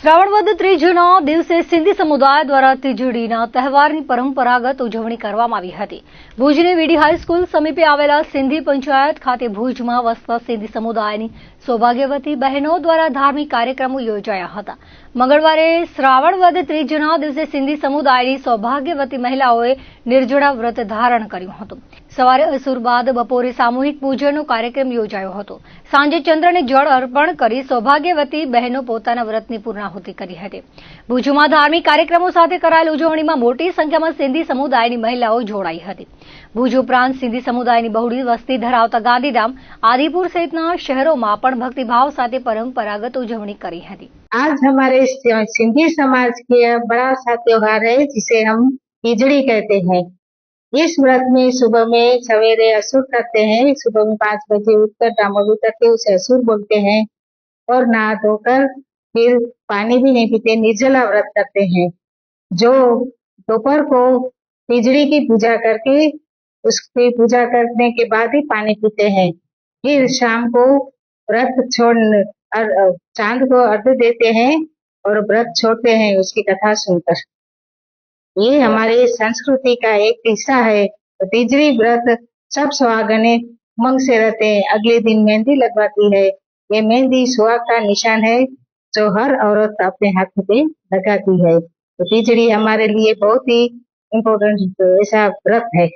શ્રાવણ વદ ત્રીજના દિવસે સિંધી સમુદાય દ્વારા તીજડીના તહેવારની પરંપરાગત ઉજવણી કરવામાં આવી હતી. ભુજની વીડી હાઈસ્કૂલ સમીપે આવેલા સિંધી પંચાયત ખાતે ભુજમાં વસતા સિંધી સમુદાયની સૌભાગ્યવતી બહેનો દ્વારા ધાર્મિક કાર્યક્રમો યોજાયા હતા. મંગળવારે શ્રાવણ વદ ત્રીજના દિવસે સિંધી સમુદાયની સૌભાગ્યવતી મહિલાઓએ નિર્જળા વ્રત ધારણ કર્યું હતું. સવારે અસુર બાદ બપોરે સામૂહિક પૂજનનો કાર્યક્રમ યોજાયો હતો. સાંજે ચંદ્રને જળ અર્પણ કરી સૌભાગ્યવતી બહેનો પોતાના વ્રતની પૂર્ણાહુતિ કરી હતી ભુજમાં ધાર્મિક કાર્યક્રમો સાથે કરાયેલ ઉજવણીમાં મોટી સંખ્યામાં સિંધી સમુદાયની મહિલાઓ જોડાઈ હતી ભુજ ઉપરાંત સિંધી સમુદાયની બહુડી વસ્તી ધરાવતા ગાંધીધામ આદિપુર સહિતના શહેરોમાં પણ ભક્તિભાવ સાથે પરંપરાગત ઉજવણી કરી હતી आज हमारे सिंधी समाज के बड़ा सा त्योहार है जिसे हम खिचड़ी कहते हैं इस व्रत में सुबह में सवेरे असुर करते हैं सुबह में पाँच बजे उठकर डामोदर करके उसे असुर बोलते हैं और नहा धोकर फिर पानी भी नहीं पीते, निर्जला व्रत करते हैं। जो दोपहर को खिचड़ी की पूजा करके, उसकी पूजा करने के बाद ही पानी पीते हैं। फिर शाम को व्रत छोड़ चाँद को अर्घ देते हैं और व्रत छोड़ते हैं, उसकी कथा सुनकर। ये हमारे संस्कृति का एक हिस्सा है। तो तीजरी व्रत सब सुहागने उमंग से रहते हैं। अगले दिन मेहंदी लगवाती है। ये मेहंदी सुहाग का निशान है। जो हर औरत अपने हाथ पे लगाती है। तो तीजड़ी हमारे लिए बहुत ही इम्पोर्टेंट ऐसा व्रत है।